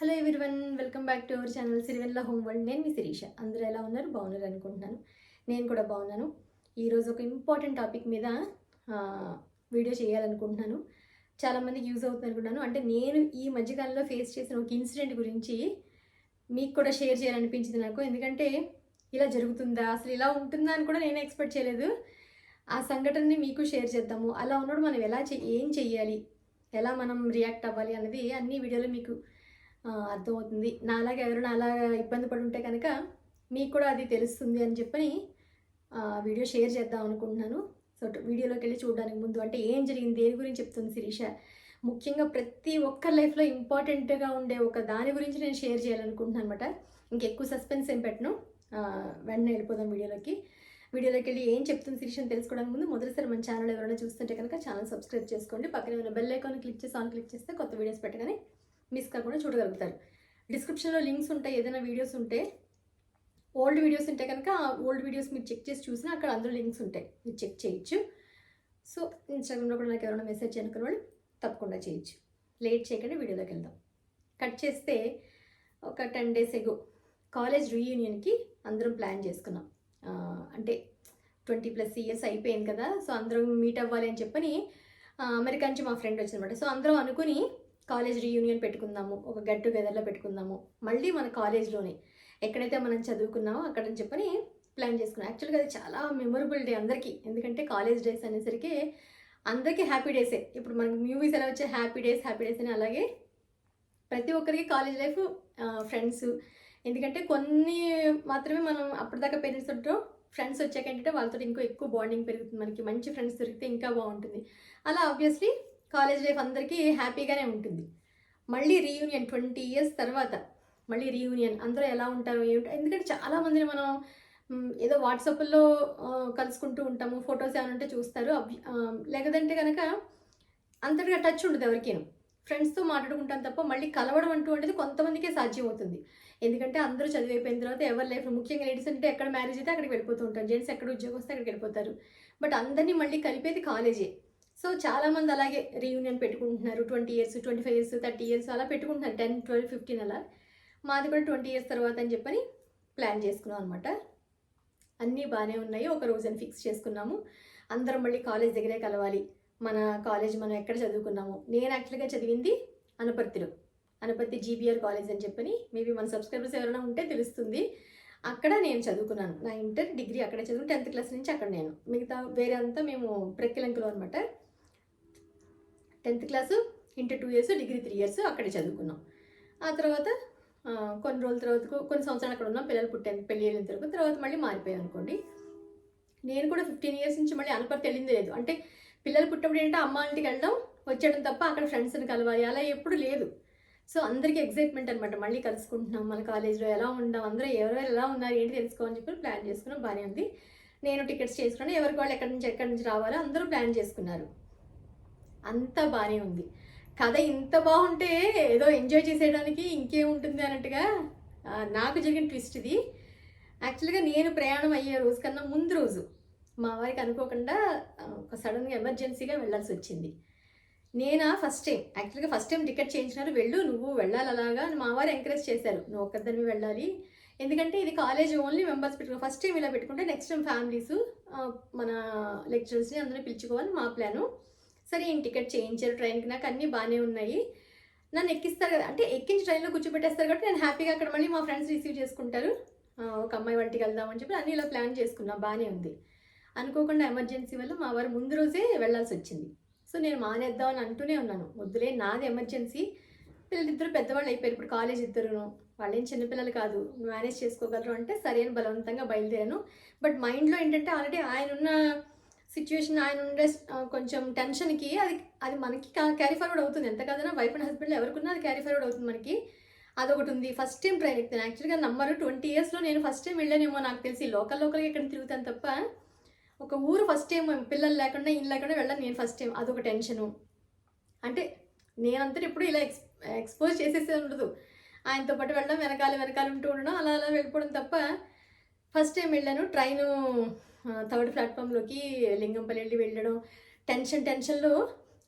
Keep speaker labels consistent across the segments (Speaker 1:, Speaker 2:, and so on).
Speaker 1: Hello everyone welcome back to our channel Sirivella home world నేను మీ శిరీష. అందరూ ఎలా ఉన్నారు? బాగున్నారు అనుకుంటున్నాను. నేను కూడా బాగున్నాను. ఈరోజు ఒక ఇంపార్టెంట్ టాపిక్ మీద వీడియో చేయాలనుకుంటున్నాను. చాలామందికి యూజ్ అవుతుంది అనుకుంటున్నాను. అంటే నేను ఈ మధ్యకాలంలో ఫేస్ చేసిన ఒక ఇన్సిడెంట్ గురించి మీకు కూడా షేర్ చేయాలనిపించింది నాకు. ఎందుకంటే ఇలా జరుగుతుందా? అసలు ఇలా ఉంటుందా అని కూడా నేను ఎక్స్పెక్ట్ చేయలేదు. ఆ సంఘటనని మీకు షేర్ చేద్దాము. అలా ఉన్నప్పుడు మనం ఎలా చే ఏం చెయ్యాలి ఎలా మనం రియాక్ట్ అవ్వాలి? అనేది అన్ని వీడియోలో మీకు అర్థమవుతుంది. నాలాగా ఎవరైనా అలాగా ఇబ్బంది పడి ఉంటే కనుక మీకు కూడా అది తెలుస్తుంది అని చెప్పని వీడియో షేర్ చేద్దాం అనుకుంటున్నాను. సో వీడియోలోకి వెళ్ళి చూడడానికి ముందు అంటే ఏం జరిగింది దేని గురించి చెప్తుంది శిరీష? ముఖ్యంగా ప్రతి ఒక్కరి లైఫ్లో ఇంపార్టెంట్గా ఉండే ఒక దాని గురించి నేను షేర్ చేయాలనుకుంటున్నాను అనమాట ఇంకెక్కువ సస్పెన్స్ ఏం పెట్టను. వెంటనే వెళ్ళిపోదాం వీడియోలోకి. వీడియోలోకి వెళ్ళి ఏం చెప్తుంది శిరీష అని తెలుసుకోవడానికి ముందు మొదటిసారి మన ఛానల్ ఎవరైనా చూస్తుంటే కనుక ఛానల్ సబ్స్క్రైబ్ చేసుకోండి. పక్కన ఉన్న బెల్ ఐకాన్ క్లిక్ చేసి ఆన్ క్లిక్ చేస్తే కొత్త వీడియోస్ పెట్టగానే మిస్ కాకుండా చూడగలుగుతారు. డిస్క్రిప్షన్లో లింక్స్ ఉంటాయి ఏదైనా వీడియోస్ ఉంటే ఓల్డ్ వీడియోస్ ఉంటే కనుక ఆ ఓల్డ్ వీడియోస్ మీరు చెక్ చేసి చూసినా అక్కడ అందులో లింక్స్ ఉంటాయి. మీరు చెక్ చేయొచ్చు. సో ఇన్స్టాగ్రామ్లో కూడా నాకు ఎవరైనా మెసేజ్ చేయనుకున్న వాళ్ళు తప్పకుండా చేయొచ్చు. లేట్ చేయకుండా వీడియోలోకి వెళ్దాం. కట్ చేస్తే ఒక టెన్ డేస్ ఎగో కాలేజ్ రీయూనియన్కి అందరం ప్లాన్ చేసుకున్నాం. అంటే ట్వంటీ ప్లస్ ఇయర్స్ అయిపోయింది కదా సో అందరం మీట్ అవ్వాలి అని చెప్పని అమెరికా నుంచి మా ఫ్రెండ్ వచ్చిందనమాట సో అందరం అనుకుని కాలేజ్ రీయూనియన్ పెట్టుకుందాము ఒక గెట్ టుగెదర్లో పెట్టుకుందాము మళ్ళీ మన కాలేజ్లోనే ఎక్కడైతే మనం చదువుకున్నామో అక్కడ అని చెప్పని ప్లాన్ చేసుకున్నాం. యాక్చువల్గా అది చాలా మెమొరబుల్ డే అందరికీ. ఎందుకంటే కాలేజ్ డేస్ అనేసరికి అందరికీ హ్యాపీ డేసే ఇప్పుడు మనకి మూవీస్ ఎలా వచ్చే హ్యాపీ డేస్ హ్యాపీ డేస్ అని అలాగే ప్రతి ఒక్కరికి కాలేజ్ లైఫ్ ఫ్రెండ్స్ ఎందుకంటే కొన్ని మాత్రమే మనం అప్పటిదాకా పేరెంట్స్ ఉంటారో ఫ్రెండ్స్ వచ్చాక ఏంటంటే వాళ్ళతో ఇంకో ఎక్కువ బాండింగ్ పెరుగుతుంది. మనకి మంచి ఫ్రెండ్స్ దొరికితే ఇంకా బాగుంటుంది. అలా ఆబ్వియస్లీ కాలేజ్ లైఫ్ అందరికీ హ్యాపీగానే ఉంటుంది. మళ్ళీ రీయూనియన్ ట్వంటీ ఇయర్స్ తర్వాత మళ్ళీ రీయూనియన్ అందరూ ఎలా ఉంటారు ఏమిటి? ఎందుకంటే చాలామందిని మనం ఏదో వాట్సాప్లో కలుసుకుంటూ ఉంటాము ఫొటోస్ ఏమైనా ఉంటే చూస్తారు. అబ్- లేకదంటే కనుక అంతటిగా టచ్ ఉండదు ఎవరికేను. ఫ్రెండ్స్తో మాట్లాడుకుంటాం తప్ప మళ్ళీ కలవడం అంటూ అనేది కొంతమందికే సాధ్యం అవుతుంది. ఎందుకంటే అందరూ చదివైపోయిన తర్వాత ఎవరి లైఫ్ ముఖ్యంగా లేడీస్ అంటే ఎక్కడ మ్యారేజ్ అయితే అక్కడికి వెళ్ళిపోతూ ఉంటారు. జెంట్స్ ఎక్కడ ఉద్యోగం వస్తే అక్కడికి వెళ్ళిపోతారు. బట్ అందరినీ మళ్ళీ కలిపేది కాలేజే. సో చాలామంది అలాగే రీయూనియన్ పెట్టుకుంటున్నారు. Twenty years twenty five years thirty years అలా పెట్టుకుంటున్నారు. టెన్ ట్వెల్వ్ ఫిఫ్టీన్ అలా. మాది కూడా ట్వంటీ ఇయర్స్ తర్వాత అని చెప్పని ప్లాన్ చేసుకున్నాం అనమాట అన్నీ బాగానే ఉన్నాయి. ఒక రోజుని ఫిక్స్ చేసుకున్నాము. అందరం మళ్ళీ కాలేజ్ దగ్గరే కలవాలి. మన కాలేజ్ మనం ఎక్కడ చదువుకున్నాము? నేను యాక్చువల్గా చదివింది అనపర్తిలో. అనపర్తి జీబీఆర్ కాలేజ్ అని చెప్పని మేబీ మన సబ్స్క్రైబర్స్ ఎవరైనా ఉంటే తెలుస్తుంది. అక్కడ నేను చదువుకున్నాను. నా ఇంటర్ డిగ్రీ అక్కడే చదువు టెన్త్ క్లాస్ నుంచి అక్కడ నేను. మిగతా వేరే అంతా మేము ప్రక్కిలంకలో అనమాట tenth class inter two years degree three years అక్కడే చదువుకున్నాం. ఆ తర్వాత కొన్ని రోజుల తర్వాత కొన్ని సంవత్సరాలు అక్కడ ఉన్నాం. పిల్లలు పుట్టాను పెళ్ళి అయిన తర్వాత తర్వాత మళ్ళీ మారిపోయాను అనుకోండి. నేను కూడా ఫిఫ్టీన్ ఇయర్స్ నుంచి మళ్ళీ అనపర్తి వెళ్ళింది లేదు. అంటే పిల్లలు పుట్టినప్పుడు ఏంటంటే అమ్మ ఇంటికి వెళ్ళడం వచ్చేయడం తప్ప అక్కడ ఫ్రెండ్స్ని కలవాలి. అలా ఎప్పుడు లేదు. సో అందరికీ ఎగ్జైట్మెంట్ అనమాట మళ్ళీ కలుసుకుంటున్నాం. మన కాలేజ్లో ఎలా ఉండాం అందరూ ఎవరెవరు ఎలా ఉన్నారు ఏంటి తెలుసుకోవాలని చెప్పి ప్లాన్ చేసుకున్నాం. బాగానే ఉంది. నేను టికెట్స్ చేసుకున్నాను. ఎవరికి వాళ్ళు ఎక్కడి నుంచి ఎక్కడి నుంచి రావాలో అందరూ ప్లాన్ చేసుకున్నారు. అంతా బాగానే ఉంది. కథ ఇంత బాగుంటే ఏదో ఎంజాయ్ చేసేయడానికి ఇంకేముంటుంది అన్నట్టుగా నాకు జరిగిన ట్విస్ట్ ఇది. యాక్చువల్గా నేను ప్రయాణం అయ్యే రోజు కన్నా ముందు రోజు మా వారికి అనుకోకుండా ఒక సడన్గా ఎమర్జెన్సీగా వెళ్ళాల్సి వచ్చింది. నేనా ఫస్ట్ టైం యాక్చువల్గా ఫస్ట్ టైం టికెట్ చేయించినారు. వెళ్ళు నువ్వు వెళ్ళాలి అలాగా మా వారు ఎంకరేజ్ చేశారు. నువ్వు ఒక్కదాన్ని వెళ్ళాలి. ఎందుకంటే ఇది కాలేజ్ ఓన్లీ మెంబర్స్ పెట్టుకో ఫస్ట్ టైం ఇలా పెట్టుకుంటే నెక్స్ట్ టైం ఫ్యామిలీస్ మన లెక్చరర్స్ని అందరూ పిలుచుకోవాలి మా ప్లాను సరే ఈయన టికెట్ చేయించారు ట్రైన్కి. నాకు అన్నీ బాగానే ఉన్నాయి. నన్ను ఎక్కిస్తారు కదా అంటే ఎక్కించి ట్రైన్లో కూర్చోబెట్టేస్తారు కాబట్టి నేను హ్యాపీగా అక్కడ మళ్ళీ మా ఫ్రెండ్స్ రిసీవ్ చేసుకుంటారు. ఒక అమ్మాయి వంటికి వెళ్దామని చెప్పి అన్నీ ఇలా ప్లాన్ చేసుకున్నా బాగానే ఉంది. అనుకోకుండా ఎమర్జెన్సీ వల్ల మా వారు ముందు రోజే వెళ్ళాల్సి వచ్చింది. సో నేను మానేద్దాం అని అంటూనే ఉన్నాను. వద్దులే నాది ఎమర్జెన్సీ. పిల్లలిద్దరు పెద్దవాళ్ళు అయిపోయారు. ఇప్పుడు కాలేజ్ ఇద్దరును వాళ్ళేం చిన్నపిల్లలు కాదు. మేనేజ్ చేసుకోగలరు అంటే సరైన బలవంతంగా బయలుదేరాను. బట్ మైండ్లో ఏంటంటే ఆల్రెడీ ఆయన ఉన్న సిచ్యువేషన్ ఆయన ఉండే కొంచెం టెన్షన్కి అది అది మనకి క్యారీ ఫార్వర్డ్ అవుతుంది. ఎంత కాదన్నా వైఫ్ అండ్ హస్బెండ్ ఎవరికున్నా అది క్యారీ ఫార్వర్డ్ అవుతుంది మనకి. అదొకటి ఉంది. ఫస్ట్ టైం ట్రైన్ ఎక్కుతాను యాక్చువల్గా నంబరు ట్వంటీ ఇయర్స్లో నేను ఫస్ట్ టైం వెళ్ళానేమో నాకు తెలిసి లోకల్ లోకల్గా ఇక్కడ తిరుగుతాను తప్ప ఒక ఊరు ఫస్ట్ టైం పిల్లలు లేకుండా ఇల్లు లేకుండా వెళ్ళాను నేను ఫస్ట్ టైం అదొక టెన్షను అంటే నేనంతా ఎప్పుడు ఇలా ఎక్స్ ఎక్స్పోజ్ చేసేసే ఉండదు. ఆయనతో పాటు వెళ్ళడం వెనకాల వెనకాల ఉంటూ ఉండడం అలా అలా వెళ్ళిపోవడం తప్ప ఫస్ట్ టైం వెళ్ళాను. ట్రైను థర్డ్ ప్లాట్ఫామ్లోకి లింగంపల్లి వెళ్ళి వెళ్ళడం. టెన్షన్ టెన్షన్లో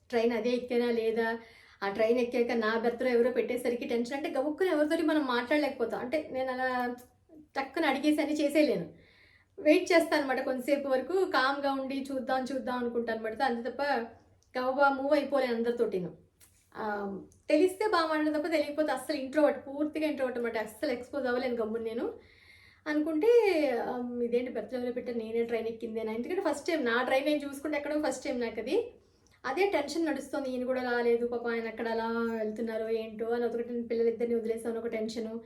Speaker 1: ట్రైన్ అదే ఎక్కానా లేదా ఆ ట్రైన్ ఎక్కాక నా బెర్త్లో ఎవరో పెట్టేసరికి టెన్షన్. అంటే గబుక్కుని ఎవరితో మనం మాట్లాడలేకపోతాం. అంటే నేను అలా టక్కున అడిగేసి అని చేసేయలేను. వెయిట్ చేస్తాను అనమాట కొంతసేపు వరకు. కామ్గా ఉండి చూద్దాం చూద్దాం అనుకుంటాను అనమాట అంతే తప్ప గబా మూవ్ అయిపోలేను అందరితోటిను. తెలిస్తే బాగా మాట్లాడదు తప్ప తెలియకపోతే అస్సలు ఇంట్రోవర్ట్ పూర్తిగా ఇంట్రోవర్ట్ అనమాట అస్సలు ఎక్స్పోజ్ అవ్వలేను గమ్ముని నేను. అనుకుంటే ఇదేంటి బెర్త్లో పెట్టా నేనే ట్రైన్ ఎక్కింది అని ఎందుకంటే ఫస్ట్ టైం నా ట్రైన్ నేను చూసుకుంటే ఎక్కడో ఫస్ట్ టైం నాకు అది. అదే టెన్షన్ నడుస్తుంది ఈయన కూడా రాలేదు పాప ఆయన అక్కడ అలా వెళ్తున్నారో ఏంటో అని ఒకటి పిల్లలిద్దరిని వదిలేసాను ఒక టెన్షను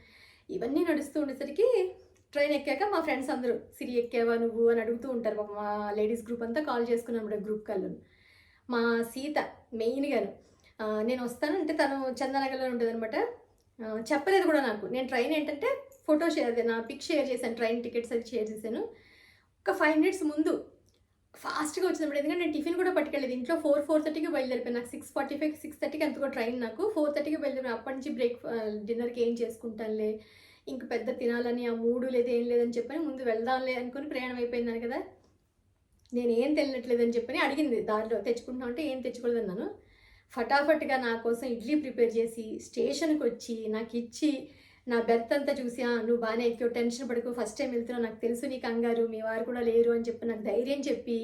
Speaker 1: ఇవన్నీ నడుస్తూ ఉండేసరికి ట్రైన్ ఎక్కాక మా ఫ్రెండ్స్ అందరూ సిరి ఎక్కావా నువ్వు? అని అడుగుతూ ఉంటారు పాప మా లేడీస్ గ్రూప్ అంతా కాల్ చేసుకున్నాను గ్రూప్ కళ్ళు మా సీత మెయిన్గాను నేను వస్తాను అంటే తను చందనగర్లో ఉంటుంది అనమాట చెప్పలేదు కూడా నాకు. నేను ట్రైన్ ఏంటంటే ఫోటో షేర్ నా పిక్ షేర్ చేశాను ట్రైన్ టికెట్స్ అది షేర్ చేశాను. ఒక ఫైవ్ మినిట్స్ ముందు ఫాస్ట్గా వచ్చినప్పుడు ఎందుకంటే నేను టిఫిన్ కూడా పట్టుకెళ్ళేది ఇంట్లో ఫోర్ ఫోర్ థర్టీకి బయలుదేరిపోయాను. నాకు సిక్స్ ఫార్టీ ఫైవ్ సిక్స్ థర్టీకి అంతకో ట్రైన్ నాకు. ఫోర్ థర్టీకి బయలుదేరిపోయాను. అప్పటి నుంచి బ్రేక్ డిన్నర్కి ఏం చేసుకుంటానులే ఇంక పెద్ద తినాలని ఆ మూడు లేదు ఏం లేదని చెప్పని ముందు వెళ్దాంలే అనుకుని ప్రయాణం అయిపోయిందని కదా. నేను ఏం తెలియట్లేదని చెప్పని అడిగింది దారిలో తెచ్చుకుంటున్నా అంటే ఏం తెచ్చుకోలేదన్నాను ఫటాఫట్గా నా కోసం ఇడ్లీ ప్రిపేర్ చేసి స్టేషన్కి వచ్చి నాకు ఇచ్చి నా బెర్త్ అంతా చూసా నువ్వు బాగానే ఎక్కువ టెన్షన్ పడుకో. ఫస్ట్ టైం వెళ్తున్నావు. నాకు తెలుసు నీ కంగారు. మీ వారు కూడా లేరు అని చెప్పి నాకు ధైర్యం చెప్పి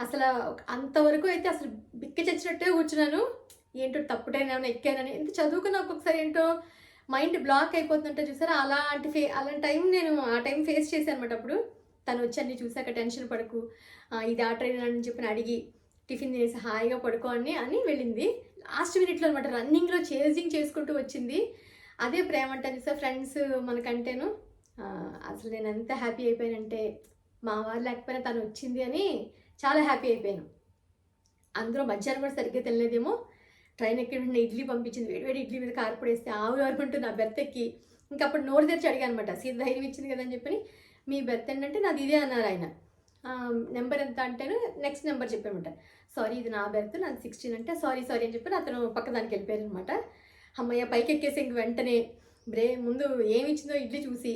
Speaker 1: అసలు అంతవరకు అయితే అసలు బిక్క చచ్చినట్టే కూర్చున్నాను. ఏంటో తప్పుడైనా ఎక్కానని ఎంత చదువుకున్న ఒక్కొక్కసారి ఏంటో మైండ్ బ్లాక్ అయిపోతుందంటే చూసారా? అలాంటి ఫే అలాంటి టైం నేను ఆ టైం ఫేస్ చేశాను అనమాట అప్పుడు. తను వచ్చి అన్ని చూసాక టెన్షన్ పడకు. ఇది ఆ ట్రైన్ అని చెప్పి అడిగి టిఫిన్ చేసి హాయిగా పడుకో అని అని వెళ్ళింది. లాస్ట్ మినిట్లో అనమాట రన్నింగ్లో చేజింగ్ చేసుకుంటూ వచ్చింది. అదే ప్రేమ అంటే సార్ ఫ్రెండ్స్ మనకంటేను. అసలు నేను ఎంత హ్యాపీ అయిపోయానంటే మా వారు లేకపోయినా తను వచ్చింది అని చాలా హ్యాపీ అయిపోయాను. అందరూ మధ్యాహ్నం కూడా సరిగ్గా తెలియలేదేమో ట్రైన్ ఎక్కి వెంటనే ఇడ్లీ పంపించింది. వేడి వేడి ఇడ్లీ మీద కారపొడి వేస్తే ఆవు అనుకుంటూ నా బెర్త్ ఎక్కి. ఇంకా అప్పుడు నోరు తెరిచి అడిగాను అనమాట సీత ధైర్యం ఇచ్చింది కదా అని చెప్పని. మీ బెర్త్ ఏంటంటే నాది ఇదే అన్నారు ఆయన. నెంబర్ ఎంత? అంటేను నెక్స్ట్ నెంబర్ చెప్పామంట సారీ ఇది నా బెర్త్ నాది సిక్స్టీన్ అంటే సారీ సారీ అని చెప్పి అతను పక్క దానికి వెళ్ళిపోయారు అనమాట అమ్మయ్య పైకి ఎక్కేసి ఇంక వెంటనే. బ్రే ముందు ఏమి ఇచ్చిందో ఇడ్లీ చూసి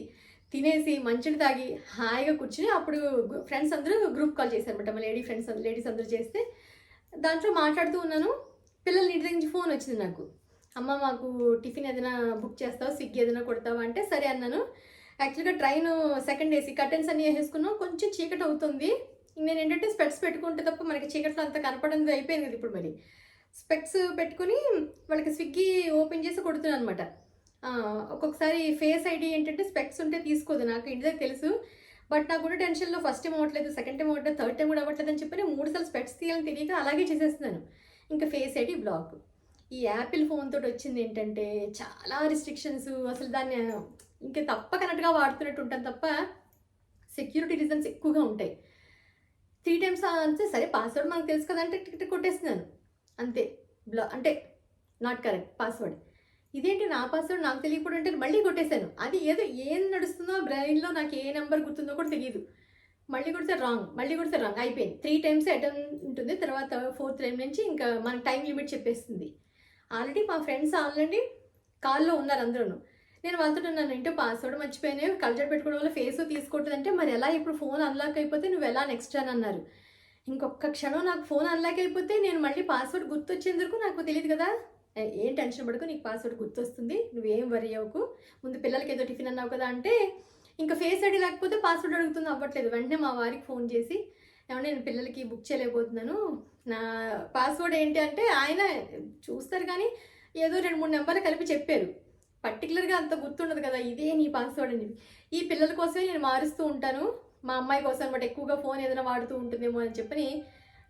Speaker 1: తినేసి మంచిని తాగి హాయిగా కూర్చుని అప్పుడు ఫ్రెండ్స్ అందరూ గ్రూప్ కాల్ చేశారనమాట మా లేడీ ఫ్రెండ్స్ లేడీస్ అందరూ చేస్తే దాంట్లో మాట్లాడుతూ ఉన్నాను. పిల్లల ఇంటి దగ్గర నుంచి ఫోన్ వచ్చింది నాకు. అమ్మ మాకు టిఫిన్ ఏదైనా బుక్ చేస్తావు? స్విగ్గీ ఏదైనా కొడతావా? అంటే సరే అన్నాను. యాక్చువల్గా ట్రైన్ సెకండ్ ఏసీ కర్టెన్స్ అన్ని వేసేసుకున్నాం. కొంచెం చీకటి అవుతుంది నేను ఏంటంటే స్పెట్స్ పెట్టుకుంటే తప్ప మనకి చీకట్లో అంత కనపడింది అయిపోయింది ఇప్పుడు మరి. స్పెక్స్ పెట్టుకుని వాళ్ళకి స్విగ్గీ ఓపెన్ చేసి కొడుతున్నాను అనమాట ఒక్కొక్కసారి ఫేస్ ఐడి ఏంటంటే స్పెక్స్ ఉంటే తీసుకోదు నాకు ఇంటిదే తెలుసు. బట్ నాకు కూడా టెన్షన్లో ఫస్ట్ టైం అవ్వట్లేదు సెకండ్ టైం అవ్వట్లేదు థర్డ్ టైం కూడా అవ్వట్లేదు అని చెప్పి నేను మూడు సార్లు స్పెక్స్ తీయాలని తెలియక అలాగే చేసేస్తున్నాను. ఇంకా ఫేస్ ఐడి బ్లాక్. ఈ యాపిల్ ఫోన్ తోటి వచ్చింది ఏంటంటే చాలా రిస్ట్రిక్షన్స్ అసలు దాన్ని ఇంకా తప్పకనట్టుగా వాడుతున్నట్టు ఉంటాను తప్ప సెక్యూరిటీ రీజన్స్ ఎక్కువగా ఉంటాయి. త్రీ టైమ్స్ అంటే సరే పాస్వర్డ్ మనకు తెలుసు కదా అంటే టిక్ కొట్టేస్తున్నాను. అంతే. బ్లా అంటే నాట్ కరెక్ట్ పాస్వర్డ్ ఇదేంటి నా పాస్వర్డ్ నాకు తెలియకుండా అంటే మళ్ళీ కొట్టేశాను. అది ఏదో ఏం నడుస్తుందో బ్రెయిన్లో నాకు ఏ నెంబర్ గుర్తుందో కూడా తెలియదు మళ్ళీ కొడితే రాంగ్ మళ్ళీ కొడితే రాంగ్ అయిపోయింది. త్రీ టైమ్స్ అటెండ్ ఉంటుంది. తర్వాత ఫోర్త్ టైం నుంచి ఇంకా మన టైం లిమిట్ చెప్పేస్తుంది. ఆల్రెడీ మా ఫ్రెండ్స్ ఆల్రెడీ కాల్లో ఉన్నారు అందరూ నేను వాళ్ళతో ఉన్నాను. ఏంటో పాస్వర్డ్ మర్చిపోయినాయి కల్చర్ పెట్టుకోవడం వల్ల ఫేస్ తీసుకోవట్లేదు అంటే మరి ఎలా ఇప్పుడు ఫోన్ అన్లాక్ అయిపోతే నువ్వు ఎలా నెక్స్ట్ అని అన్నారు. ఇంకొక క్షణం నాకు ఫోన్ అన్లాక్ అయిపోతే నేను మళ్ళీ పాస్వర్డ్ గుర్తొచ్చేందుకు నాకు తెలియదు కదా. ఏం టెన్షన్ పడుకో నీకు పాస్వర్డ్ గుర్తొస్తుంది నువ్వేం వరి అవ్వకు. ముందు పిల్లలకి ఏదో టిఫిన్ అన్నావు కదా అంటే ఇంకా ఫేస్ ఐడి లేకపోతే పాస్వర్డ్ అడుగుతుంది అవ్వట్లేదు. వెంటనే మా వారికి ఫోన్ చేసి ఏమంటే నేను పిల్లలకి బుక్ చేయలేకపోతున్నాను. నా పాస్వర్డ్ ఏంటి అంటే ఆయన చూస్తారు కానీ ఏదో రెండు మూడు నెంబర్లు కలిపి చెప్పారు. పర్టికులర్గా అంత గుర్తుండదు కదా ఇదే నీ పాస్వర్డ్ అని. ఈ పిల్లల కోసమే నేను మారుస్తూ ఉంటాను. మా అమ్మాయి కోసం అనమాట ఎక్కువగా ఫోన్ ఏదైనా వాడుతూ ఉంటుందేమో అని చెప్పని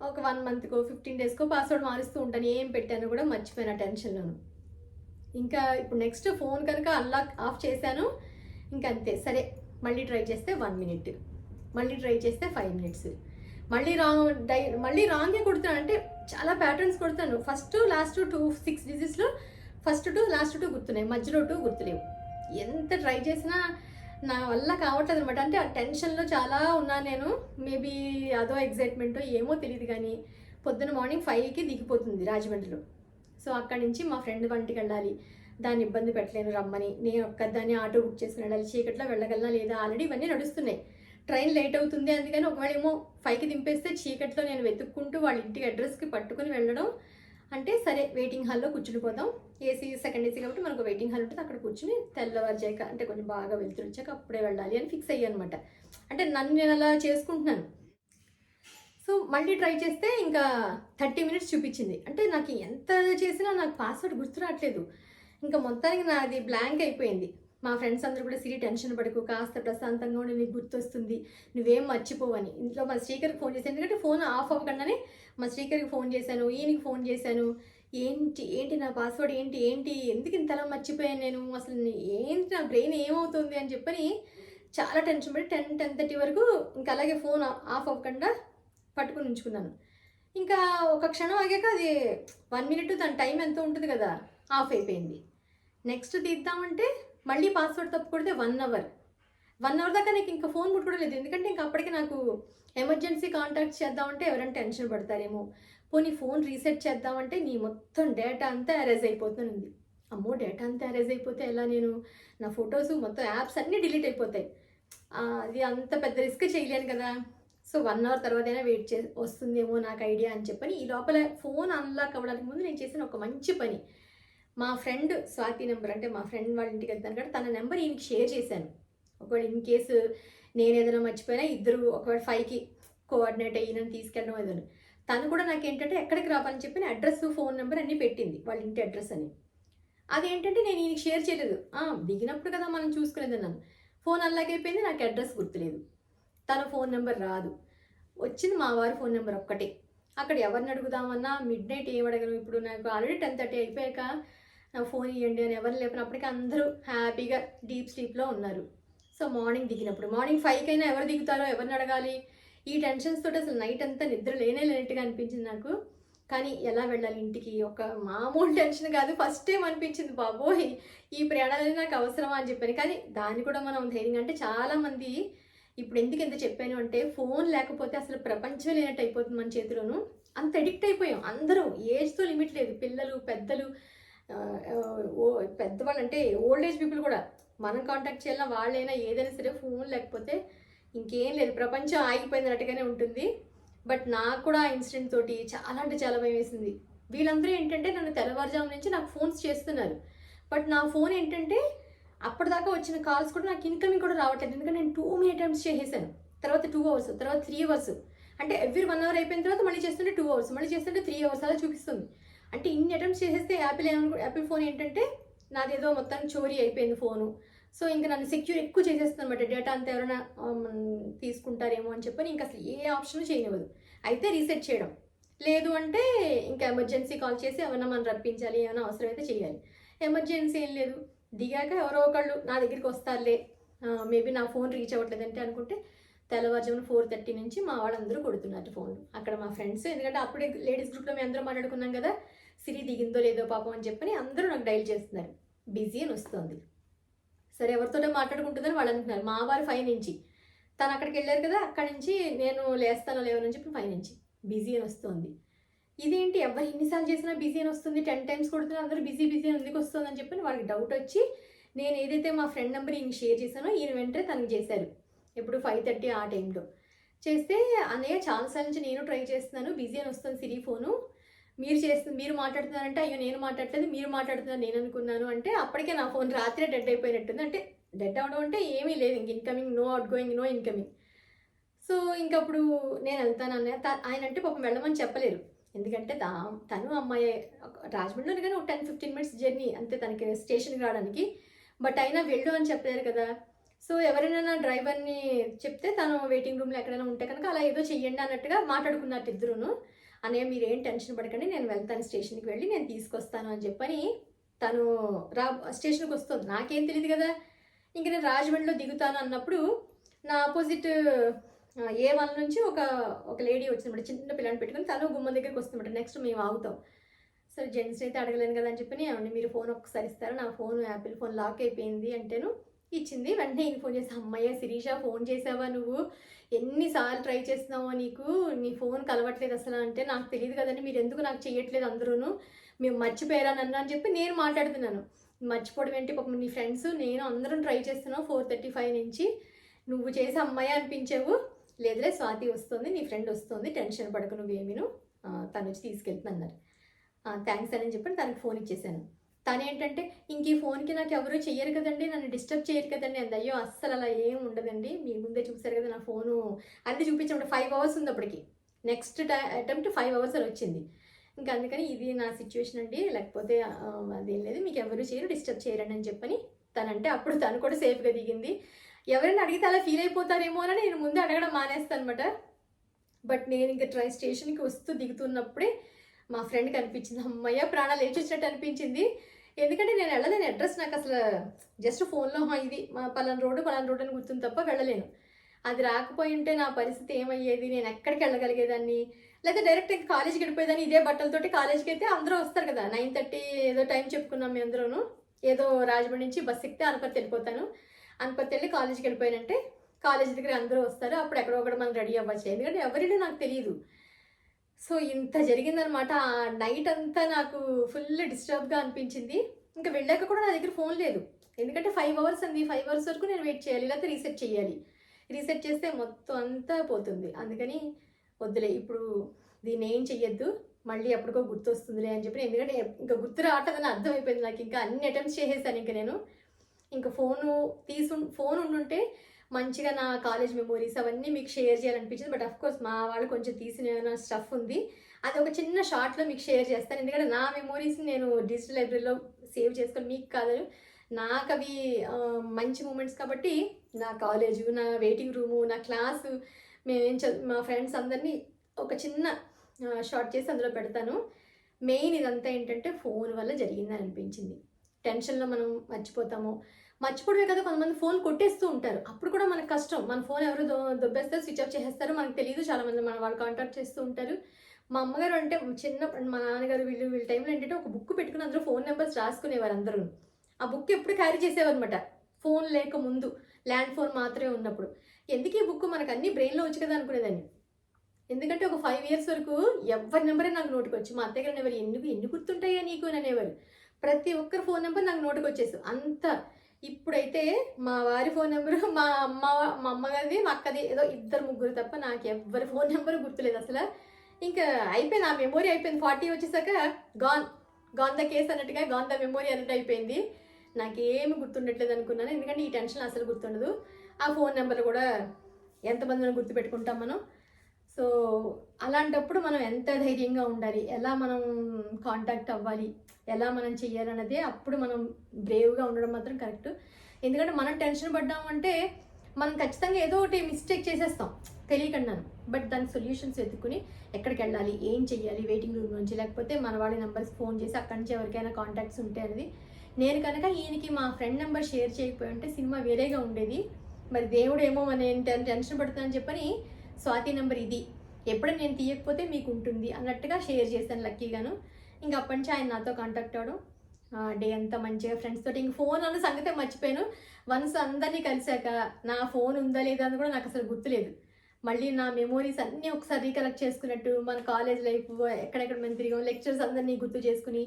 Speaker 1: ఒక వన్ మంత్కో ఫిఫ్టీన్ డేస్కో పాస్వర్డ్ మారుస్తూ ఉంటాను. ఏం పెట్టాను కూడా మర్చిపోయిన టెన్షన్లోను ఇంకా ఇప్పుడు నెక్స్ట్ ఫోన్ కనుక అన్లాక్ ఆఫ్ చేశాను. ఇంకా అంతే. సరే మళ్ళీ ట్రై చేస్తే వన్ మినిట్ మళ్ళీ ట్రై చేస్తే ఫైవ్ మినిట్స్ మళ్ళీ రాంగ్ డై మళ్ళీ రాంగే కొడుతున్నాను. అంటే చాలా ప్యాటర్న్స్ కొడుతాను ఫస్ట్ లాస్ట్ టూ సిక్స్ డిజిట్స్లో ఫస్ట్ టూ లాస్ట్ టూ గుర్తున్నాయి. మధ్యలో టూ గుర్తులేవు. ఎంత ట్రై చేసినా నా వల్ల కావట్లేదు అనమాట అంటే ఆ టెన్షన్లో చాలా ఉన్నాను నేను. మేబీ అదో ఎగ్జైట్మెంటో ఏమో తెలియదు కానీ పొద్దున మార్నింగ్ ఫైవ్కి దిగిపోతుంది రాజమండ్రిలో. సో అక్కడి నుంచి మా ఫ్రెండ్ వంటికి వెళ్ళాలి. దాన్ని ఇబ్బంది పెట్టలేను రమ్మని. నేను ఒక్కదాన్ని ఆటో బుక్ చేసుకుని వెళ్ళాలి. చీకట్లో వెళ్ళగలనా లేదా ఆల్రెడీ ఇవన్నీ నడుస్తున్నాయి. ట్రైన్ లేట్ అవుతుంది అందుకని ఒకవేళ ఏమో ఫైవ్కి దింపేస్తే చీకట్లో నేను వెతుక్కుంటూ వాళ్ళ ఇంటికి అడ్రస్కి పట్టుకుని వెళ్ళడం అంటే సరే వెయిటింగ్ హాల్లో కూర్చుని పోదాం ఏసీ సెకండ్ ఏసీ కాబట్టి మనకు వెయిటింగ్ హాల్ ఉంటుంది. అక్కడ కూర్చుని తెల్లవారుజాక అంటే కొంచెం బాగా వెళ్తురు వచ్చాక అప్పుడే వెళ్ళాలి అని ఫిక్స్ అయ్యాను అనమాట అంటే నన్ను నేను అలా చేసుకుంటున్నాను. సో మళ్ళీ ట్రై చేస్తే ఇంకా థర్టీ మినిట్స్ చూపించింది. అంటే నాకు ఎంత చేసినా నాకు పాస్వర్డ్ గుర్తు రావట్లేదు. ఇంకా మొత్తానికి నాది బ్లాంక్ అయిపోయింది. మా ఫ్రెండ్స్ అందరూ కూడా సిరి టెన్షన్ పడకు కాస్త ప్రశాంతంగా ఉండి నీకు గుర్తొస్తుంది. నువ్వేం మర్చిపోవని. ఇంట్లో మా స్పీకర్కి ఫోన్ చేశాను. ఎందుకంటే ఫోన్ ఆఫ్ అవ్వకుండానే మా స్పీకర్కి ఫోన్ చేశాను ఈయనకి ఫోన్ చేశాను. ఏంటి ఏంటి నా పాస్వర్డ్ ఏంటి ఏంటి? ఎందుకు ఇంతలా మర్చిపోయాను నేను? అసలు ఏంటి నా బ్రెయిన్ ఏమవుతుంది అని చెప్పని చాలా టెన్షన్ పడి టెన్ టెన్ థర్టీ వరకు ఇంకా అలాగే ఫోన్ ఆఫ్ అవ్వకుండా పట్టుకుని ఉంచుకున్నాను. ఇంకా ఒక క్షణం ఆగాక అది వన్ మినిట్ దాని టైం ఎంత ఉంటుంది కదా ఆఫ్ అయిపోయింది. నెక్స్ట్ తీద్దామంటే మళ్ళీ పాస్వర్డ్ తప్పు కొడితే వన్ అవర్ వన్ అవర్ దాకా నాకు ఇంకా ఫోన్ ముట్టుకోవడం ఎందుకంటే ఇంకా అప్పటికి నాకు ఎమర్జెన్సీ కాంటాక్ట్ చేద్దామంటే ఎవరైనా టెన్షన్ పడతారేమో. పోనీ ఫోన్ రీసెట్ చేద్దామంటే నీ మొత్తం డేటా అంతా అరేజ్ అయిపోతుంది అమ్మో డేటా అంతా అరేజ్ అయిపోతే ఎలా నేను? నా ఫొటోస్ మొత్తం యాప్స్ అన్నీ డిలీట్ అయిపోతాయి. అది అంత పెద్ద రిస్క్ చేయలేను కదా. సో వన్ అవర్ తర్వాత అయినా వెయిట్ చే వస్తుందేమో నాకు ఐడియా అని చెప్పని ఈ లోపల ఫోన్ అన్లాక్ అవ్వడానికి ముందు నేను చేసిన ఒక మంచి పని. మా ఫ్రెండ్ స్వాతి నెంబర్ అంటే మా ఫ్రెండ్ వాళ్ళ ఇంటికి వెళ్తాను కదా తన నెంబర్ ఈయనకి షేర్ చేశాను. ఒకవేళ ఇన్ కేసు నేను ఏదైనా మర్చిపోయినా ఇద్దరు ఒకవేళ ఫైవ్కి కోఆర్డినేట్ అయ్యినని తీసుకెళ్ళడం ఏదైనా. తను కూడా నాకు ఏంటంటే ఎక్కడికి రావాలని చెప్పి అడ్రస్ ఫోన్ నెంబర్ అన్నీ పెట్టింది వాళ్ళ ఇంటి అడ్రస్ అని. అదేంటంటే నేను ఈయనకి షేర్ చేయలేదు. దిగినప్పుడు కదా మనం చూసుకునేది అన్నాను. ఫోన్ అలాగైపోయింది నాకు అడ్రస్ గుర్తులేదు. తన ఫోన్ నెంబర్ రాదు. వచ్చింది మా వారి ఫోన్ నెంబర్ ఒక్కటే. అక్కడ ఎవరిని అడుగుదామన్నా మిడ్ నైట్ ఏం అడగను? ఇప్పుడు నాకు ఆల్రెడీ టెన్ థర్టీ అయిపోయాక ఫోన్ ఇవ్వండి అని ఎవరు లేపినప్పటికీ అందరూ హ్యాపీగా డీప్ స్లీప్లో ఉన్నారు. సో మార్నింగ్ దిగినప్పుడు మార్నింగ్ ఫైవ్కి అయినా ఎవరు దిగుతారో ఎవరిని అడగాలి? ఈ టెన్షన్స్ తోటి అసలు నైట్ అంతా నిద్ర లేనే లేనట్టుగా అనిపించింది నాకు. కానీ ఎలా వెళ్ళాలి ఇంటికి? ఒక మామూలు టెన్షన్ కాదు. ఫస్ట్ టైం అనిపించింది బాబోయ్ ఈ ప్రయాణాలు నాకు అవసరమా? అని చెప్పాను. కానీ దాన్ని కూడా మనం ధైర్యంగా అంటే చాలామంది ఇప్పుడు ఎందుకు ఎంత చెప్పాను అంటే ఫోన్ లేకపోతే అసలు ప్రపంచం లేనట్టు అయిపోతుంది మన చేతిలోను. అంత అడిక్ట్ అయిపోయాం అందరూ. ఏజ్తో లిమిట్ లేదు. పిల్లలు పెద్దలు పెద్దవాళ్ళు అంటే ఓల్డ్ ఏజ్ పీపుల్ కూడా మనం కాంటాక్ట్ చేయాలన్నా వాళ్ళైనా ఏదైనా సరే ఫోన్ లేకపోతే ఇంకేం లేదు. ప్రపంచం ఆగిపోయినట్టుగానే ఉంటుంది. బట్ నాకు కూడా ఆ ఇన్సిడెంట్ తోటి చాలా అంటే చాలా భయం వేసింది. వీళ్ళందరూ ఏంటంటే నన్ను తెల్లవారుజాము నుంచి నాకు ఫోన్స్ చేస్తున్నారు. బట్ నా ఫోన్ ఏంటంటే అప్పటిదాకా వచ్చిన కాల్స్ కూడా నాకు ఇన్కమింగ్ కూడా రావట్లేదు. ఎందుకంటే నేను టూ మినీ అటెంప్ట్స్ చేసేసాను. తర్వాత టూ అవర్స్ తర్వాత త్రీ అవర్స్ అంటే ఎవ్రీ వన్ అవర్ అయిపోయిన తర్వాత మళ్ళీ చేస్తుంటే టూ అవర్స్ మళ్ళీ చేస్తుంటే త్రీ అవర్స్ అలా చూపిస్తుంది. అంటే ఇన్ని అటెంప్ట్స్ చేసేస్తే యాపిల్ ఏమను యాపిల్ ఫోన్ ఏంటంటే నాదేదో మొత్తం చోరీ అయిపోయింది ఫోను సో ఇంకా నన్ను సెక్యూర్ ఎక్కువ చేసేస్తుంది అనమాట డేటా అంతా ఎవరైనా తీసుకుంటారేమో అని చెప్పని ఇంకా అసలు ఏ ఆప్షన్ చేయనివ్వదు. అయితే రీసెట్ చేయడం. లేదు అంటే ఇంకా ఎమర్జెన్సీ కాల్ చేసి ఎవరన్నా మనం రప్పించాలి ఏమైనా అవసరం అయితే చేయాలి. ఎమర్జెన్సీ ఏం లేదు. దిగాక ఎవరో ఒకళ్ళు నా దగ్గరికి వస్తారులే. మేబీ నా ఫోన్ రీచ్ అవ్వట్లేదంటే అనుకుంటే తెల్లవారుజామున ఫోర్ థర్టీ నుంచి మా వాళ్ళందరూ కొడుతున్నారు ఫోన్ అక్కడ మా ఫ్రెండ్స్ ఎందుకంటే అప్పుడే లేడీస్ గ్రూప్లో మేము అందరం మాట్లాడుకున్నాం కదా. సిరి దిగిందో లేదో పాపం అని చెప్పని అందరూ నాకు డైల్ చేస్తున్నారు. బిజీ అని వస్తుంది. సరే ఎవరితోటో మాట్లాడుకుంటుందని వాళ్ళు అంటున్నారు. మా వారు ఫైవ్ నుంచి తను అక్కడికి వెళ్ళారు కదా అక్కడి నుంచి నేను లేస్తానో లేవని చెప్పి ఫైవ్ నుంచి బిజీ అని వస్తుంది. ఇదేంటి? ఎవరు ఎన్నిసార్లు చేసినా బిజీ అని వస్తుంది. టెన్ టైమ్స్ కొడుతున్నా అందరూ బిజీ బిజీ అని ఎందుకు వస్తుంది అని చెప్పి వాళ్ళకి డౌట్ వచ్చి నేను ఏదైతే మా ఫ్రెండ్ నెంబర్ ఈయన షేర్ చేశానో ఈయన వెంటనే తనకి చేశారు. ఇప్పుడు ఫైవ్ థర్టీ ఆ టైంలో. చేస్తే అన్నయ్య చాలాసార్లు నుంచి నేను ట్రై చేస్తున్నాను. బిజీ అని వస్తుంది సిరి ఫోను. మీరు చేస్తుంది మీరు మాట్లాడుతున్నారంటే అయ్యో నేను మాట్లాడలేదు మీరు మాట్లాడుతున్నారు నేను అనుకున్నాను అంటే అప్పటికే నా ఫోన్ రాత్రే డెడ్ అయిపోయినట్టుంది. అంటే డెడ్ అవడం అంటే ఏమీ లేదు. ఇంక incoming no outgoing no incoming so ఇంకప్పుడు నేను వెళ్తాను అన్న ఆయన అంటే పాపం వెళ్ళమని చెప్పలేరు. ఎందుకంటే తా తను అమ్మాయి రాజమండ్రిలో కానీ ఒక టెన్ ఫిఫ్టీన్ మినిట్స్ జర్నీ అంతే తనకి స్టేషన్కి రావడానికి. బట్ అయినా వెళ్ళు అని చెప్పలేరు కదా. సో ఎవరైనా నా డ్రైవర్ని చెప్తే తను వెయిటింగ్ రూమ్లో ఎక్కడైనా ఉంటే కనుక అలా ఏదో చెయ్యండి అన్నట్టుగా మాట్లాడుకున్నట్టు ఇద్దరును. అనే మీరేం టెన్షన్ పడకండి నేను వెళ్తాను స్టేషన్కి వెళ్ళి నేను తీసుకొస్తాను అని చెప్పని తను రా స్టేషన్కి వస్తుంది. నాకేం తెలియదు కదా. ఇంక నేను రాజమండ్రిలో దిగుతాను అన్నప్పుడు నా ఆపోజిట్ ఏ వన్ నుంచి ఒక ఒక లేడీ వచ్చిందన్నమాట చిన్న పిల్లని పెట్టుకుని తను గుమ్మం దగ్గరికి వస్తుందన్నమాట నెక్స్ట్ మేము ఆగుతాం. సరే జెంట్స్ అయితే అడగలేను కదా అని చెప్పి ఏమండి మీరు ఫోన్ ఒక్కసారి ఇస్తారా? నా ఫోన్ యాపిల్ ఫోన్ లాక్ అయిపోయింది అంటేను ఇచ్చింది. వెంటనే నేను ఫోన్ చేసి అమ్మయ్య శిరీష ఫోన్ చేసావా నువ్వు? ఎన్నిసార్లు ట్రై చేస్తున్నావో నీకు? నీ ఫోన్ కలవట్లేదు అసలు అంటే నాకు తెలియదు కదండి. మీరు ఎందుకు నాకు చెయ్యట్లేదు అందరూను? మేము మర్చిపోయారా నన్ను? అని చెప్పి నేను మాట్లాడుతున్నాను. మర్చిపోవడం ఏంటి? పాపం నీ ఫ్రెండ్స్ నేను అందరం ట్రై చేస్తున్నావు ఫోర్ థర్టీ ఫైవ్ నుంచి. నువ్వు చేసి అమ్మాయి అనిపించావు? లేదులే స్వాతి వస్తుంది నీ ఫ్రెండ్ వస్తుంది టెన్షన్ పడకు నువ్వేమిను. తను వచ్చి తీసుకెళ్తున్నారు థ్యాంక్స్ అని చెప్పి తనకి ఫోన్ ఇచ్చేసాను. తను ఏంటంటే ఇంక ఈ ఫోన్కి నాకు ఎవరూ చెయ్యరు కదండి నన్ను డిస్టర్బ్ చేయరు కదండి అంది. అయ్యో అస్సలు అలా ఏం ఉండదండి మీ ముందే చూసారు కదా నా ఫోను అన్ని చూపించడం ఫైవ్ అవర్స్ ఉంది అప్పటికి. నెక్స్ట్ అటెంప్ట్ ఫైవ్ అవర్స్ అని వచ్చింది. ఇంకా అందుకని ఇది నా సిచ్యువేషన్ అండి. లేకపోతే అది అదేం లేదు. మీకు ఎవరు చేయరు డిస్టర్బ్ చేయరండి అని చెప్పని తనంటే అప్పుడు తను కూడా సేఫ్గా దిగింది. ఎవరైనా అడిగితే అలా ఫీల్ అయిపోతారేమో అని నేను ముందే అడగడం మానేస్తాను అనమాట బట్ నేను ఇంకా ట్రై స్టేషన్కి వస్తూ దిగుతున్నప్పుడే మా ఫ్రెండ్ కనిపించింది. అమ్మయ్య ప్రాణాలు లేచొచ్చినట్టు అనిపించింది. ఎందుకంటే నేను వెళ్ళలేను. అడ్రస్ నాకు అసలు జస్ట్ ఫోన్లో ఇది మా పలానా రోడ్డు పలానా రోడ్డు అని గుర్తుంది తప్ప వెళ్ళలేను. అది రాకపోయి ఉంటే నా పరిస్థితి ఏమయ్యేది? నేను ఎక్కడికి వెళ్ళగలిగేదాన్ని? లేదా డైరెక్ట్ ఇంకా కాలేజ్కి వెళ్ళిపోయేదాన్ని? ఇదే బట్టలతోటి కాలేజ్కి అయితే అందరూ వస్తారు కదా. నైన్ థర్టీ ఏదో టైం చెప్పుకున్నాం మేము అందరూను. ఏదో రాజమండ్రి నుంచి బస్ ఎక్కితే అనపర్తి వెళ్ళిపోతాను. అనపర్తి వెళ్ళి కాలేజ్కి వెళ్ళిపోయానంటే కాలేజ్ దగ్గర అందరూ వస్తారు. అప్పుడు ఎక్కడో ఒకటి మనం రెడీ అవ్వచ్చు. ఎందుకంటే ఎవరిలో నాకు తెలియదు సో ఇంత జరిగిందనమాట ఆ నైట్ అంతా నాకు ఫుల్ డిస్టర్బ్గా అనిపించింది. ఇంకా వెళ్ళాక కూడా నా దగ్గర ఫోన్ లేదు. ఎందుకంటే ఫైవ్ అవర్స్ అంది ఫైవ్ అవర్స్ వరకు నేను వెయిట్ చేయాలి. లేకపోతే రీసెట్ చేయాలి. రీసెట్ చేస్తే మొత్తం అంతా పోతుంది. అందుకని వద్దులే ఇప్పుడు దీన్ని ఏం చెయ్యొద్దు. మళ్ళీ ఎప్పటికో గుర్తు వస్తుందిలే అని చెప్పి. ఎందుకంటే ఇంకా గుర్తు రావట్లేదని అర్థమైపోయింది నాకు. ఇంకా అన్ని అటెంప్ట్స్ చేసేసాను ఇంకా నేను. ఇంకా ఫోను తీసు ఫోన్ ఉండుంటే మంచిగా నా కాలేజ్ మెమోరీస్ అవన్నీ మీకు షేర్ చేయాలనిపించింది. బట్ అఫ్ కోర్స్ మా వాళ్ళు కొంచెం తీసిన స్టఫ్ ఉంది. అది ఒక చిన్న షార్ట్లో మీకు షేర్ చేస్తాను. ఎందుకంటే నా మెమోరీస్ నేను డిజిటల్ లైబ్రరీలో సేవ్ చేసుకొని మీకు కాదు. నాకు అవి మంచి మూమెంట్స్ కాబట్టి నా కాలేజు నా వెయిటింగ్ రూము నా క్లాసు మేమేం చదువు మా ఫ్రెండ్స్ అందరినీ ఒక చిన్న షార్ట్ చేసి అందులో పెడతాను. మెయిన్ ఇదంతా ఏంటంటే ఫోన్ వల్ల జరిగిందని అనిపించింది టెన్షన్లో మనం మర్చిపోతాము. మర్చిపోవడమే కదా కొంతమంది ఫోన్ కొట్టేస్తూ ఉంటారు. అప్పుడు కూడా మనకు కష్టం. మన ఫోన్ ఎవరు దొ దొబ్బేస్తారు స్విచ్ ఆఫ్ చేసేస్తారు. మనకు తెలియదు చాలా మంది మన వాళ్ళు కాంటాక్ట్ చేస్తూ ఉంటారు. మా అమ్మగారు అంటే చిన్న మా నాన్నగారు వీళ్ళు వీళ్ళ టైంలో ఏంటంటే ఒక బుక్ పెట్టుకుని అందులో ఫోన్ నెంబర్స్ రాసుకునేవారు అందరూ. ఆ బుక్ ఎప్పుడు క్యారీ చేసేవారనమాట ఫోన్ లేక ముందు ల్యాండ్ ఫోన్ మాత్రమే ఉన్నప్పుడు. ఎందుకు ఈ బుక్ మనకు అన్ని బ్రెయిన్లో వచ్చు కదా అనుకునేదాన్ని? ఎందుకంటే ఒక ఫైవ్ ఇయర్స్ వరకు ఎవరి నెంబరే నాకు నోటికి వచ్చి మా అత్తగారు ఎవరు ఎందుకు ఎన్ని గుర్తుంటాయా నీకు? అని అనేవారు. ప్రతి ఒక్కరి ఫోన్ నెంబర్ నాకు నోటికి వచ్చేసి అంత ఇప్పుడైతే మా వారి ఫోన్ నెంబర్ మా అమ్మ మా అమ్మగారిది మా అక్కది ఏదో ఇద్దరు ముగ్గురు తప్ప నాకు ఎవ్వరి ఫోన్ నెంబర్ గుర్తులేదు అసలు. ఇంకా అయిపోయింది ఆ మెమోరీ అయిపోయింది. ఫార్టీ వచ్చేసాక గాన్ గాన్ ద కేస్ అన్నట్టుగా గాన్ ద మెమొరీ అన్నట్టు అయిపోయింది. నాకేమి గుర్తుండట్లేదు అనుకున్నాను ఎందుకంటే ఈ టెన్షన్ అసలు గుర్తుండదు. ఆ ఫోన్ నెంబర్ కూడా ఎంతమందిని గుర్తుపెట్టుకుంటాం మనం. సో అలాంటప్పుడు మనం ఎంత ధైర్యంగా ఉండాలి? ఎలా మనం కాంటాక్ట్ అవ్వాలి? ఎలా మనం చెయ్యాలన్నదే అప్పుడు మనం బ్రేవ్గా ఉండడం మాత్రం కరెక్ట్ ఎందుకంటే మనం టెన్షన్ పడ్డామంటే మనం ఖచ్చితంగా ఏదో ఒకటి మిస్టేక్ చేసేస్తాం. తెలియకుండాను. బట్ దానికి సొల్యూషన్స్ వెతుక్కుని ఎక్కడికి వెళ్ళాలి? ఏం చెయ్యాలి? వెయిటింగ్ రూమ్ నుంచి లేకపోతే మన వాళ్ళ నెంబర్స్ ఫోన్ చేసి అక్కడి నుంచి ఎవరికైనా కాంటాక్ట్స్ ఉంటే అనేది. నేను కనుక ఈయనకి మా ఫ్రెండ్ నెంబర్ షేర్ చేయకపోయి ఉంటే సినిమా వేరేగా ఉండేది. మరి దేవుడు ఏమో నేను టెన్షన్ పడుతున్నాను చెప్పని స్వాతి నెంబర్ ఇది. ఎప్పుడు నేను తీయకపోతే మీకు ఉంటుంది అన్నట్టుగా షేర్ చేశాను లక్కీగాను. ఇంకా అప్పటి నుంచి ఆయన నాతో కాంటాక్ట్ అవ్వడం. డే అంతా మంచిగా ఫ్రెండ్స్ తోటి ఇంక ఫోన్ అన్న సంగతే మర్చిపోయాను. వన్స్ అందరినీ కలిశాక నా ఫోన్ ఉందా లేదా అని కూడా నాకు అసలు గుర్తులేదు. మళ్ళీ నా మెమోరీస్ అన్నీ ఒకసారి రీకలెక్ట్ చేసుకున్నట్టు మన కాలేజ్ లైఫ్ ఎక్కడెక్కడ మేము తిరిగాం లెక్చర్స్ అందరినీ గుర్తు చేసుకుని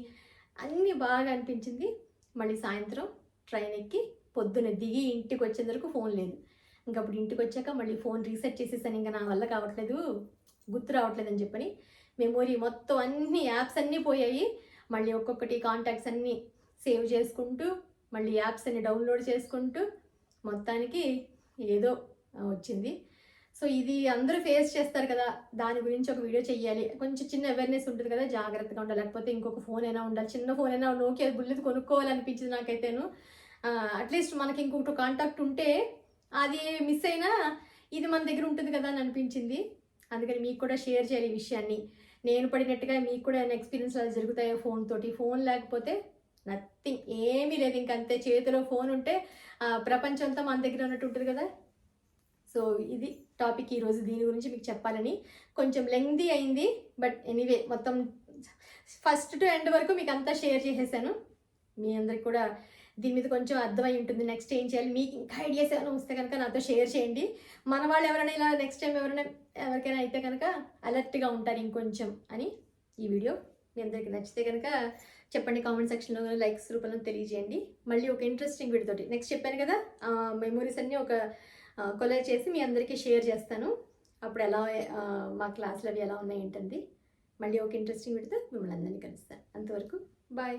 Speaker 1: అన్నీ బాగా అనిపించింది. మళ్ళీ సాయంత్రం ట్రైన్ ఎక్కి పొద్దున దిగి ఇంటికి వచ్చేంత ఫోన్ లేదు. ఇంకా అప్పుడు ఇంటికి వచ్చాక మళ్ళీ ఫోన్ రీసెట్ చేసేసాను ఇంకా నా వల్ల కావట్లేదు గుర్తు రావట్లేదు అని చెప్పని మెమొరీ మొత్తం అన్ని యాప్స్ అన్నీ పోయాయి. మళ్ళీ ఒక్కొక్కటి కాంటాక్ట్స్ అన్నీ సేవ్ చేసుకుంటూ మళ్ళీ యాప్స్ అన్ని డౌన్లోడ్ చేసుకుంటూ మొత్తానికి ఏదో వచ్చింది. సో ఇది అందరూ ఫేస్ చేస్తారు కదా దాని గురించి ఒక వీడియో చెయ్యాలి. కొంచెం చిన్న అవేర్నెస్ ఉంటుంది కదా జాగ్రత్తగా ఉండాలి. లేకపోతే ఇంకొక ఫోన్ అయినా ఉండాలి. చిన్న ఫోన్ అయినా నోకియా బుల్లెది కొనుక్కోవాలనిపించింది నాకైతేను. అట్లీస్ట్ మనకి ఇంకొకటి కాంటాక్ట్ ఉంటే అది మిస్ అయినా ఇది మన దగ్గర ఉంటుంది కదా అని అనిపించింది. అందుకని మీకు కూడా షేర్ చేయాలి ఈ విషయాన్ని. నేను పడినట్టుగా మీకు కూడా ఏమైనా ఎక్స్పీరియన్స్ అలా జరుగుతాయో ఫోన్ తోటి? ఫోన్ లేకపోతే నథింగ్ ఏమీ లేదు. ఇంకంతే చేతిలో ఫోన్ ఉంటే ప్రపంచంతో ప్రపంచం అంతా మన దగ్గర ఉన్నట్టు ఉంటుంది కదా. సో ఇది టాపిక్ ఈరోజు దీని గురించి మీకు చెప్పాలని. కొంచెం లెంగ్దీ అయింది బట్ ఎనీవే మొత్తం ఫస్ట్ టు ఎండ్ వరకు మీకు అంతా షేర్ చేసేసాను. మీ అందరికి కూడా దీని మీద కొంచెం అర్థమై ఉంటుంది. నెక్స్ట్ ఏం చేయాలి? మీకు ఇంకా ఐడియాస్ ఏమైనా వస్తే కనుక నాతో షేర్ చేయండి. మన వాళ్ళు ఎవరైనా ఇలా నెక్స్ట్ టైం ఎవరైనా ఎవరికైనా అయితే కనుక అలర్ట్గా ఉంటారు ఇంకొంచెం అని ఈ వీడియో మీ అందరికీ నచ్చితే కనుక చెప్పండి కామెంట్ సెక్షన్లో లైక్స్ రూపంలో తెలియజేయండి. మళ్ళీ ఒక ఇంట్రెస్టింగ్ వీడియోతోటి నెక్స్ట్ చెప్పాను కదా మెమోరీస్ అన్నీ ఒక కొలెక్ట్ చేసి మీ అందరికీ షేర్ చేస్తాను. అప్పుడు ఎలా మా క్లాసులు అవి ఎలా ఉన్నాయి ఏంటంది. మళ్ళీ ఒక ఇంట్రెస్టింగ్ పెడితే మిమ్మల్ని అందరినీ కలుస్తాను. అంతవరకు బాయ్